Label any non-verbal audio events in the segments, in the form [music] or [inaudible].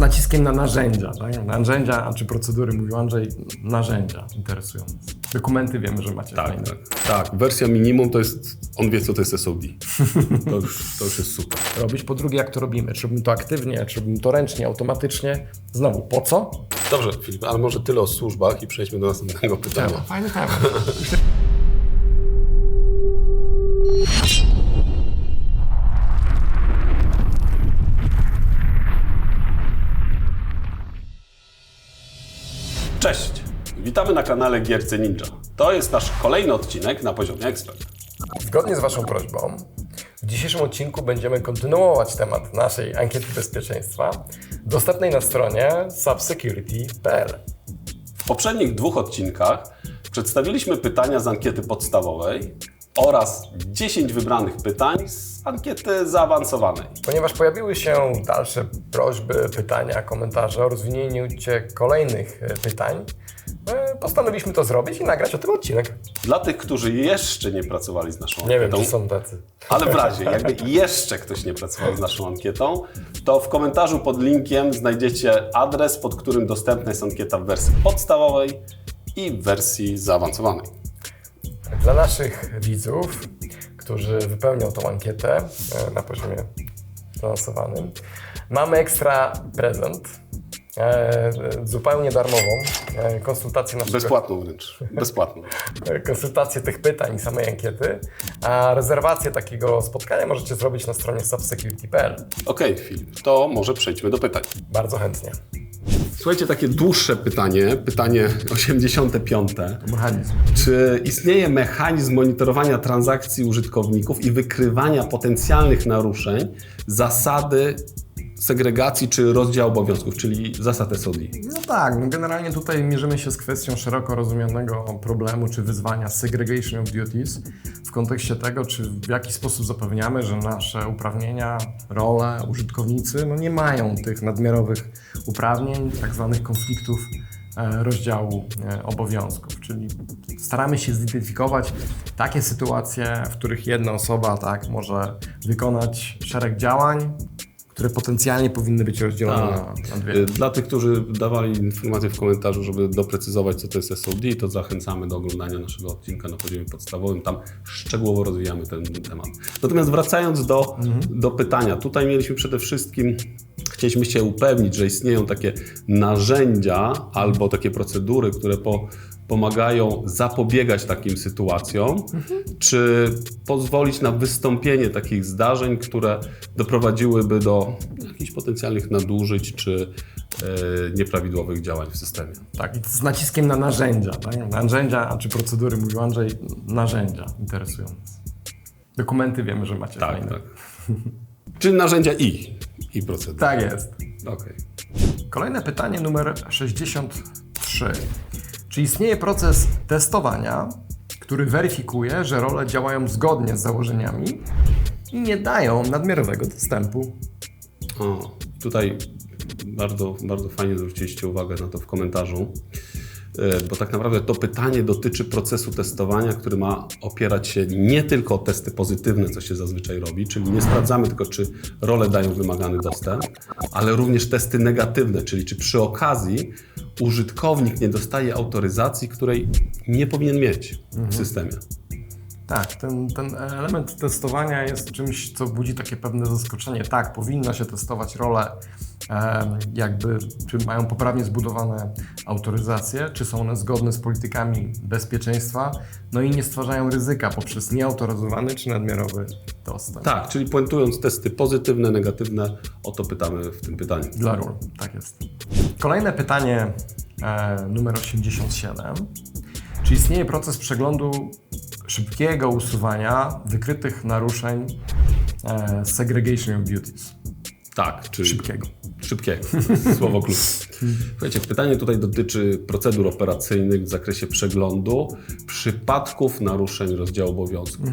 naciskiem na narzędzia. Tak? Narzędzia, a czy procedury, mówił Andrzej, narzędzia interesują nas. Dokumenty wiemy, że macie Tak, tak, tak. Wersja minimum to jest, on wie co to jest SOD. To już, to już jest super. robić. Po drugie, jak to robimy? Czy robimy to aktywnie, czy robimy to ręcznie, automatycznie? Znowu, po co? Dobrze, Filip, ale może tyle o służbach i przejdźmy do następnego pytania. Fajny temat. [laughs] Cześć! Witamy na kanale Gierce Ninja. To jest nasz kolejny odcinek na poziomie ekspert. Zgodnie z Waszą prośbą, w dzisiejszym odcinku będziemy kontynuować temat naszej ankiety bezpieczeństwa dostępnej na stronie subsecurity.pl. W poprzednich dwóch odcinkach przedstawiliśmy pytania z ankiety podstawowej oraz 10 wybranych pytań z ankiety zaawansowanej. Ponieważ pojawiły się dalsze prośby, pytania, komentarze o rozwinięciu kolejnych e, pytań, e, postanowiliśmy to zrobić i nagrać o tym odcinek. Dla tych, którzy jeszcze nie pracowali z naszą Nie wiem, ankietą, czy są tacy. ale w razie, jakby jeszcze ktoś nie pracował z naszą ankietą, to w komentarzu pod linkiem znajdziecie adres, pod którym dostępna jest ankieta w wersji podstawowej i w wersji zaawansowanej. Dla naszych widzów, którzy wypełnią tą ankietę e, na poziomie zaawansowanym, mamy ekstra prezent, e, zupełnie darmową e, konsultację naszego Bezpłatną wręcz. Bezpłatną. konsultację tych pytań i samej ankiety, a rezerwację takiego spotkania możecie zrobić na stronie subsecurity.pl. Okej, Filip, to może przejdźmy do pytań. Bardzo chętnie. Słuchajcie, takie dłuższe pytanie, pytanie 85. Mechanizm. Czy istnieje mechanizm monitorowania transakcji użytkowników i wykrywania potencjalnych naruszeń zasady segregacji czy rozdziału obowiązków, czyli zasad SOD? No tak, no generalnie tutaj mierzymy się z kwestią szeroko rozumianego problemu czy wyzwania segregation of duties w kontekście tego, czy w jaki sposób zapewniamy, że nasze uprawnienia, role, użytkownicy no nie mają tych nadmiarowych uprawnień, tak zwanych konfliktów e, rozdziału e, obowiązków, czyli staramy się zidentyfikować takie sytuacje, w których jedna osoba tak może wykonać szereg działań, które potencjalnie powinny być rozdzielone na, na dwie. Dla tych, którzy dawali informacje w komentarzu, żeby doprecyzować, co to jest SOD, to zachęcamy do oglądania naszego odcinka na poziomie podstawowym. Tam szczegółowo rozwijamy ten temat. Natomiast wracając do, do pytania, tutaj mieliśmy przede wszystkim, chcieliśmy się upewnić, że istnieją takie narzędzia albo takie procedury, które po, pomagają zapobiegać takim sytuacjom, czy pozwolić na wystąpienie takich zdarzeń, które doprowadziłyby do jakichś potencjalnych nadużyć czy e, nieprawidłowych działań w systemie. Tak, i z naciskiem na narzędzia. Tak? Narzędzia, a czy procedury, mówił Andrzej, narzędzia interesują nas. Dokumenty wiemy, że macie Tak, fajne. tak. Czy narzędzia i, i procedury. tak jest. Okej. Kolejne pytanie numer 63. Czy istnieje proces testowania, który weryfikuje, że role działają zgodnie z założeniami i nie dają nadmiarowego dostępu? O, tutaj bardzo, bardzo fajnie zwróciliście uwagę na to w komentarzu, bo tak naprawdę to pytanie dotyczy procesu testowania, który ma opierać się nie tylko o testy pozytywne, co się zazwyczaj robi, czyli nie sprawdzamy tylko, czy role dają wymagany dostęp, ale również testy negatywne, czyli czy przy okazji użytkownik nie dostaje autoryzacji, której nie powinien mieć w systemie. Tak, ten, ten element testowania jest czymś, co budzi takie pewne zaskoczenie. Tak, powinno się testować role, jakby, czy mają poprawnie zbudowane autoryzacje, czy są one zgodne z politykami bezpieczeństwa, no i nie stwarzają ryzyka poprzez nieautoryzowany czy nadmiarowy dostęp. Tak, czyli puentując testy pozytywne, negatywne, o to pytamy w tym pytaniu. Dla ról, tak jest. Kolejne pytanie e, numer 87. Czy istnieje proces przeglądu szybkiego usuwania wykrytych naruszeń e, segregation of duties? Tak, czyli Szybkiego. Szybkiego. Słowo klucz. Słuchajcie, pytanie tutaj dotyczy procedur operacyjnych w zakresie przeglądu przypadków naruszeń rozdziału obowiązków.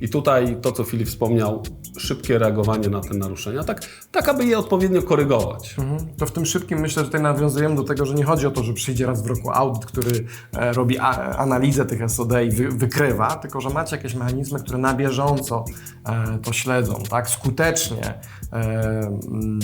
I tutaj to, co Filip wspomniał, szybkie reagowanie na te naruszenia, tak, tak aby je odpowiednio korygować. Mhm. To w tym szybkim myślę, że tutaj nawiązujemy do tego, że nie chodzi o to, że przyjdzie raz w roku audyt, który e, robi a, analizę tych SOD i wy, wykrywa, tylko że macie jakieś mechanizmy, które na bieżąco e, to śledzą, tak? Skutecznie e,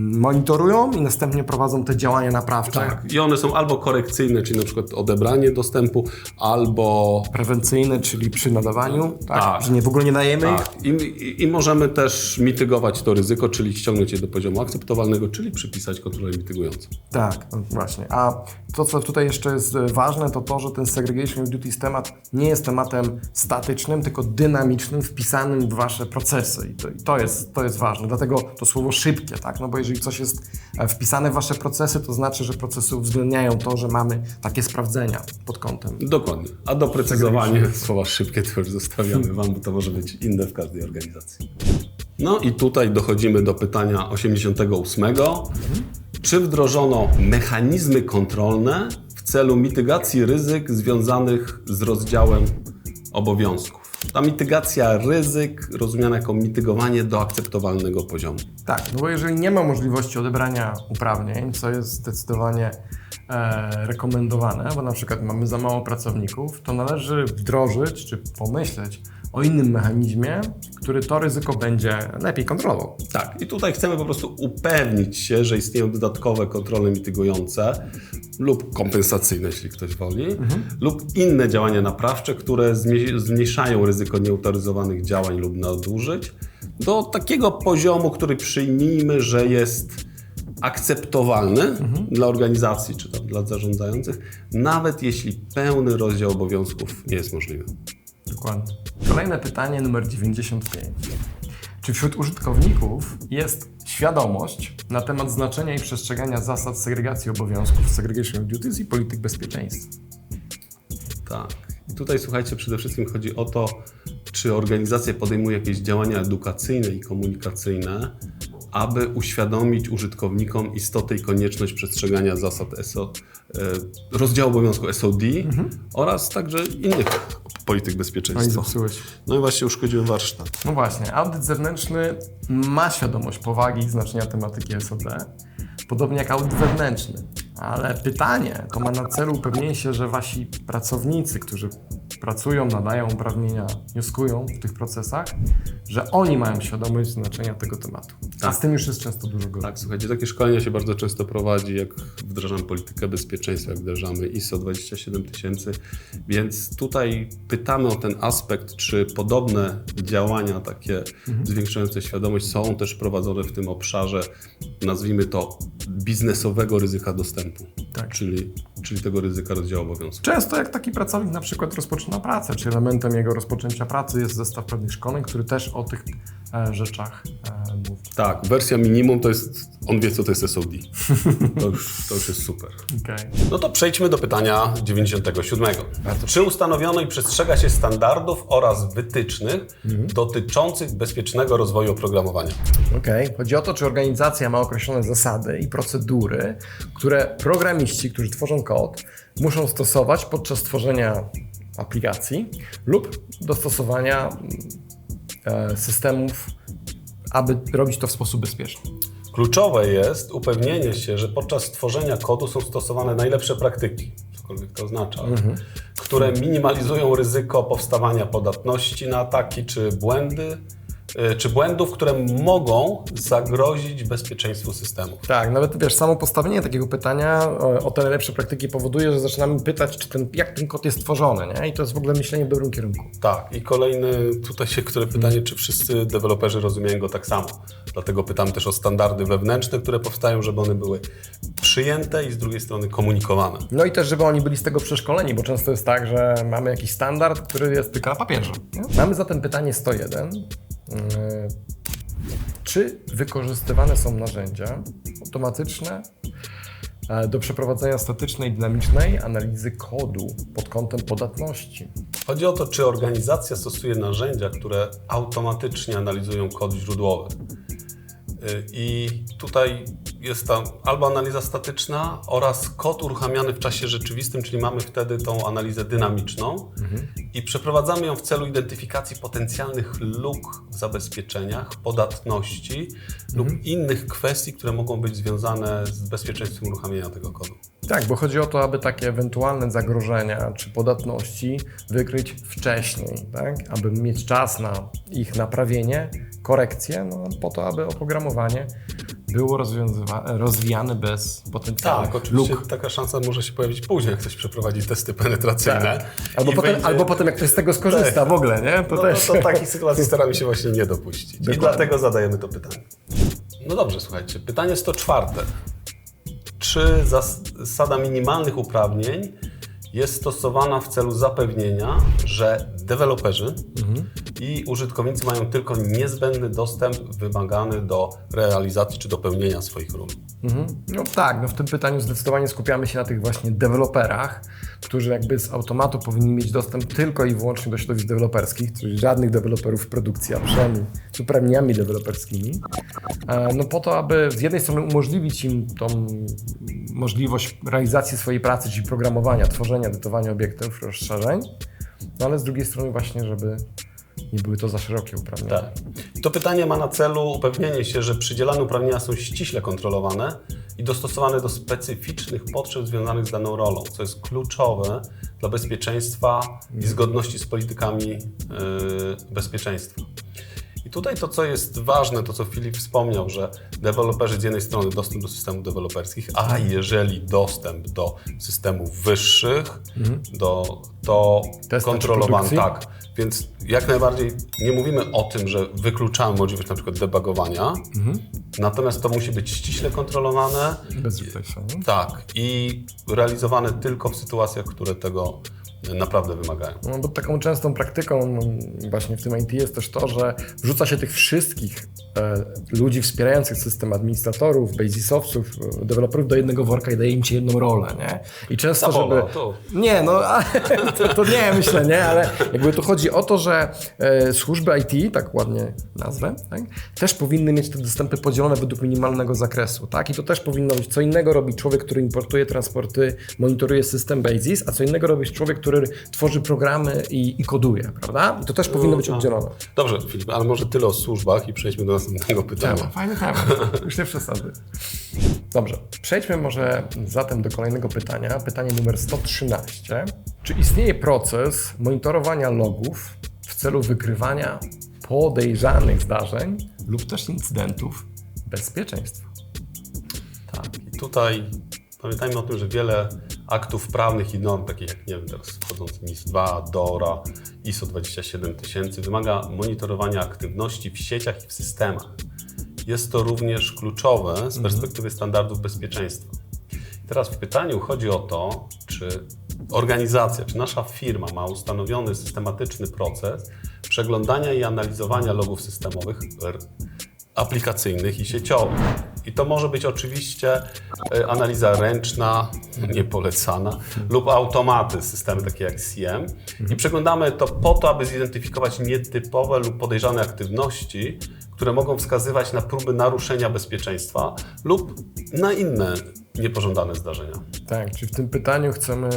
monitorują i następnie prowadzą te działania naprawcze. Tak. I one są albo korekcyjne, czyli na przykład odebranie dostępu, albo Prewencyjne, czyli przy nadawaniu, tak? Tak. że nie, w ogóle nie dajemy ich. Tak, i, i, i możemy też mitygować to ryzyko, czyli ściągnąć je do poziomu akceptowalnego, czyli przypisać kontrolę mitygującą. Tak, no właśnie. A to, co tutaj jeszcze jest e, ważne, to to, że ten segregation of duties temat nie jest tematem statycznym, tylko dynamicznym, wpisanym w wasze procesy. I to, i to, jest, to jest ważne. Dlatego to słowo szybkie, tak? No bo jeżeli coś jest e, wpisane w wasze procesy, to znaczy, że procesy uwzględniają to, że mamy takie sprawdzenia pod kątem. Dokładnie. A doprecyzowanie słowa szybkie to już zostawiamy Wam, bo to może być inne w każdej organizacji. No i tutaj dochodzimy do pytania 88. Czy wdrożono mechanizmy kontrolne w celu mitygacji ryzyk związanych z rozdziałem obowiązków? Ta mitygacja ryzyk rozumiana jako mitygowanie do akceptowalnego poziomu. Tak, no bo jeżeli nie ma możliwości odebrania uprawnień, co jest zdecydowanie e, rekomendowane, bo na przykład mamy za mało pracowników, to należy wdrożyć czy pomyśleć o innym mechanizmie, który to ryzyko będzie lepiej kontrolował. Tak, i tutaj chcemy po prostu upewnić się, że istnieją dodatkowe kontrole mitygujące lub kompensacyjne, jeśli ktoś woli, lub inne działania naprawcze, które zmniejszają zmniejszają ryzyko nieautoryzowanych działań lub nadużyć do takiego poziomu, który przyjmijmy, że jest akceptowalny dla organizacji czy tam dla zarządzających, nawet jeśli pełny rozdział obowiązków nie jest możliwy. Dokładnie. Kolejne pytanie numer 95. Czy wśród użytkowników jest świadomość na temat znaczenia i przestrzegania zasad segregacji obowiązków, segregation of duties i polityk bezpieczeństwa? Tak. I tutaj słuchajcie, przede wszystkim chodzi o to, czy organizacja podejmuje jakieś działania edukacyjne i komunikacyjne, aby uświadomić użytkownikom istotę i konieczność przestrzegania zasad SO, e, rozdziału obowiązku SOD oraz także innych polityk No i bezpieczeństwa. zepsułeś. No i właśnie uszkodziłem warsztat. No właśnie, audyt zewnętrzny ma świadomość powagi i znaczenia tematyki SOD, podobnie jak audyt wewnętrzny. Ale pytanie to ma na celu upewnienie się, że wasi pracownicy, którzy pracują, nadają uprawnienia, wnioskują w tych procesach, że oni mają świadomość znaczenia tego tematu. A Tak. z tym już jest często dużo gorzej. Tak, słuchajcie, takie szkolenia się bardzo często prowadzi, jak wdrażamy politykę bezpieczeństwa, jak wdrażamy ISO 27000, więc tutaj pytamy o ten aspekt, czy podobne działania takie zwiększające świadomość są też prowadzone w tym obszarze, nazwijmy to biznesowego ryzyka dostępu, tempo. Tak. czyli, czyli tego ryzyka rozdziału obowiązków. Często jak taki pracownik na przykład rozpoczyna pracę, czy elementem jego rozpoczęcia pracy jest zestaw pewnych szkoleń, który też o tych e, rzeczach e, mówi. Tak, wersja minimum to jest, on wie co to jest SOD. [laughs] To już, to już jest super. Okej. No to przejdźmy do pytania 97. Czy ustanowiono i przestrzega się standardów oraz wytycznych dotyczących bezpiecznego rozwoju oprogramowania? Okej. Chodzi o to, czy organizacja ma określone zasady i procedury, które programiści, którzy tworzą kod, muszą stosować podczas tworzenia aplikacji lub dostosowania mm, e, systemów, aby robić to w sposób bezpieczny. Kluczowe jest upewnienie się, że podczas tworzenia kodu są stosowane najlepsze praktyki, cokolwiek to oznacza, które minimalizują ryzyko powstawania podatności na ataki czy błędy, czy błędów, które mogą zagrozić bezpieczeństwu systemu. Tak, nawet wiesz, samo postawienie takiego pytania o, o te najlepsze praktyki powoduje, że zaczynamy pytać, czy ten, jak ten kod jest tworzony, nie? I to jest w ogóle myślenie w dobrym kierunku. Tak, i kolejny tutaj się, które pytanie, czy wszyscy deweloperzy rozumieją go tak samo. Dlatego pytam też o standardy wewnętrzne, które powstają, żeby one były przyjęte i z drugiej strony komunikowane. No i też, żeby oni byli z tego przeszkoleni, bo często jest tak, że mamy jakiś standard, który jest tylko na papierze. Nie? Mamy zatem pytanie 101. Yy, Czy wykorzystywane są narzędzia automatyczne e, do przeprowadzenia statycznej, dynamicznej analizy kodu pod kątem podatności? Chodzi o to, czy organizacja stosuje narzędzia, które automatycznie analizują kod źródłowy. Y, I tutaj jest ta albo analiza statyczna oraz kod uruchamiany w czasie rzeczywistym, czyli mamy wtedy tą analizę dynamiczną i przeprowadzamy ją w celu identyfikacji potencjalnych luk w zabezpieczeniach, podatności lub innych kwestii, które mogą być związane z bezpieczeństwem uruchamiania tego kodu. Tak, bo chodzi o to, aby takie ewentualne zagrożenia czy podatności wykryć wcześniej, tak? aby mieć czas na ich naprawienie, korekcję, no, po to, aby oprogramowanie było rozwiązywa- rozwijane bez potencjalnych Tak, oczywiście luk. taka szansa może się pojawić później, jak ktoś przeprowadzi testy penetracyjne. Tak. Albo, i potem, albo potem, jak ktoś z tego skorzysta Tak. w ogóle, nie? To no, też. no to takich sytuacji staramy się właśnie nie dopuścić. I Dokładnie. dlatego zadajemy to pytanie. No dobrze, słuchajcie. Pytanie 104. Czy zasada minimalnych uprawnień jest stosowana w celu zapewnienia, że deweloperzy i użytkownicy mają tylko niezbędny dostęp wymagany do realizacji czy do pełnienia swoich ról? Mhm. No tak, no w tym pytaniu zdecydowanie skupiamy się na tych właśnie deweloperach, którzy jakby z automatu powinni mieć dostęp tylko i wyłącznie do środowisk deweloperskich, czyli żadnych deweloperów w produkcji, a przynajmniej z uprawnieniami deweloperskimi. E, No po to, aby z jednej strony umożliwić im tą możliwość realizacji swojej pracy, czyli programowania, tworzenia, edytowania obiektów, rozszerzeń, no ale z drugiej strony właśnie, żeby nie były to za szerokie uprawnienia. Tak. To pytanie ma na celu upewnienie się, że przydzielane uprawnienia są ściśle kontrolowane i dostosowane do specyficznych potrzeb związanych z daną rolą, co jest kluczowe dla bezpieczeństwa i zgodności z politykami yy, bezpieczeństwa. I tutaj to, co jest ważne, to co Filip wspomniał, że deweloperzy z jednej strony dostęp do systemów deweloperskich, a jeżeli dostęp do systemów wyższych, do, to Testy kontrolowany. produkcji? Tak. Więc jak najbardziej nie mówimy o tym, że wykluczamy możliwość na przykład debugowania, natomiast to musi być ściśle kontrolowane, Bez tak, i realizowane tylko w sytuacjach, które tego naprawdę wymagają. No, bo taką częstą praktyką no, właśnie w tym IT jest też to, że wrzuca się tych wszystkich e, ludzi wspierających system, administratorów, basisowców, deweloperów do jednego worka i daje im się jedną rolę, nie? I często, żeby... to- Nie, no a, [laughs] to, to nie, myślę, nie, ale jakby tu chodzi o to, że e, służby IT, tak ładnie nazwę, tak, też powinny mieć te dostępy podzielone według minimalnego zakresu, tak? I to też powinno być, co innego robi człowiek, który importuje transporty, monitoruje system Basis, a co innego robi człowiek, który tworzy programy i, i koduje, prawda? I to też powinno być tak. oddzielone. Dobrze, Filip, ale może tyle o służbach i przejdźmy do następnego pytania. Temat, fajny temat, już nie przesady. Dobrze, przejdźmy może zatem do kolejnego pytania. Pytanie numer 113. Czy istnieje proces monitorowania logów w celu wykrywania podejrzanych zdarzeń lub też incydentów bezpieczeństwa? Tak. I tutaj pamiętajmy o tym, że wiele aktów prawnych i norm, takich jak nie wiem, teraz wchodzący NIS-2, DORA, ISO 27000, wymaga monitorowania aktywności w sieciach i w systemach. Jest to również kluczowe z perspektywy standardów bezpieczeństwa. I teraz w pytaniu chodzi o to, czy organizacja, czy nasza firma ma ustanowiony systematyczny proces przeglądania i analizowania logów systemowych aplikacyjnych i sieciowych. I to może być oczywiście e, analiza ręczna, niepolecana, lub automaty, systemy takie jak CM. I przeglądamy to po to, aby zidentyfikować nietypowe lub podejrzane aktywności, które mogą wskazywać na próby naruszenia bezpieczeństwa lub na inne niepożądane zdarzenia. Tak, czy w tym pytaniu chcemy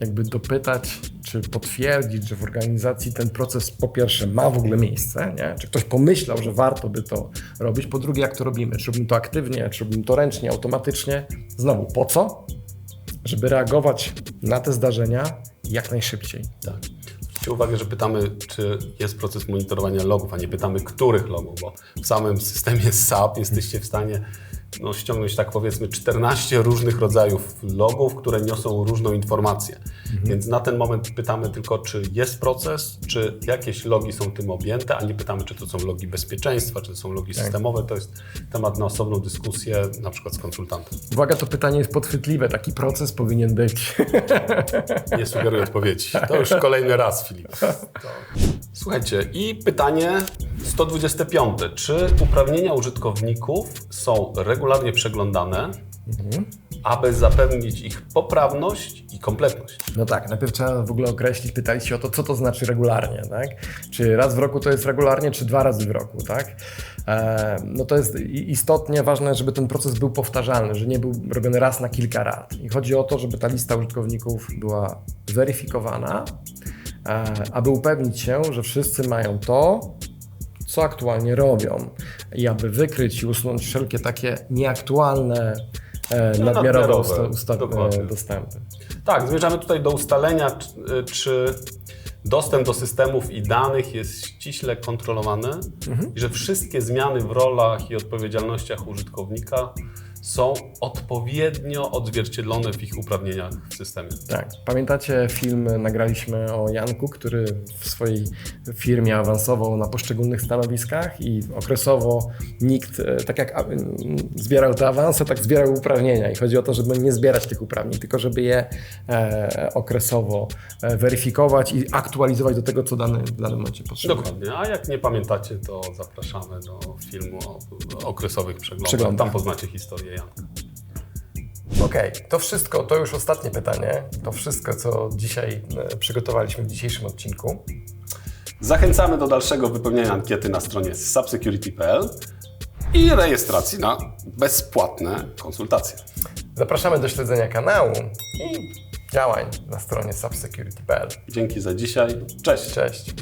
jakby dopytać, czy potwierdzić, że w organizacji ten proces po pierwsze ma w ogóle miejsce, nie? czy ktoś pomyślał, że warto by to robić, po drugie jak to robimy, czy robimy to aktywnie, czy robimy to ręcznie, automatycznie, znowu po co? Żeby reagować na te zdarzenia jak najszybciej. Tak. Zwróćcie uwagę, że pytamy, czy jest proces monitorowania logów, a nie pytamy, których logów, bo w samym systemie SAP jesteście w stanie no, ściągnąć, tak powiedzmy, 14 różnych rodzajów logów, które niosą różną informację. Więc na ten moment pytamy tylko, czy jest proces, czy jakieś logi są tym objęte, a nie pytamy, czy to są logi bezpieczeństwa, czy to są logi systemowe. To jest temat na osobną dyskusję, na przykład z konsultantem. Uwaga, to pytanie jest podchwytliwe, taki proces powinien być. Nie sugeruję odpowiedzi. To już [laughs] kolejny raz, Filip. To... Słuchajcie, i pytanie 125. Czy uprawnienia użytkowników są regularnie przeglądane, aby zapewnić ich poprawność i kompletność? No tak, najpierw trzeba w ogóle określić, pytali się o to, co to znaczy regularnie, tak? Czy raz w roku to jest regularnie, czy dwa razy w roku, tak? E, no to jest istotnie ważne, żeby ten proces był powtarzalny, że nie był robiony raz na kilka lat. I chodzi o to, żeby ta lista użytkowników była weryfikowana, e, aby upewnić się, że wszyscy mają to, co aktualnie robią. I aby wykryć i usunąć wszelkie takie nieaktualne, e, nadmiarowe nadmiarowe, usta- usta- e, dostępy. Tak, zmierzamy tutaj do ustalenia, czy, czy dostęp do systemów i danych jest ściśle kontrolowany i że wszystkie zmiany w rolach i odpowiedzialnościach użytkownika są odpowiednio odzwierciedlone w ich uprawnieniach w systemie. Tak. Pamiętacie film nagraliśmy o Janku, który w swojej firmie awansował na poszczególnych stanowiskach i okresowo nikt, e, tak jak zbierał te awanse, tak zbierał uprawnienia. I chodzi o to, żeby nie zbierać tych uprawnień, tylko żeby je e, okresowo e, weryfikować i aktualizować do tego, co dany, w danym momencie potrzebuje. Dokładnie, a jak nie pamiętacie, to zapraszamy do filmu o okresowych przeglądach. Przeglądach. Tam poznacie historię Janka. Okej, to wszystko, to już ostatnie pytanie. To wszystko, co dzisiaj e, przygotowaliśmy w dzisiejszym odcinku. Zachęcamy do dalszego wypełniania ankiety na stronie subsecurity.pl i rejestracji na bezpłatne konsultacje. Zapraszamy do śledzenia kanału i działań na stronie subsecurity.pl. Dzięki za dzisiaj. Cześć! Cześć.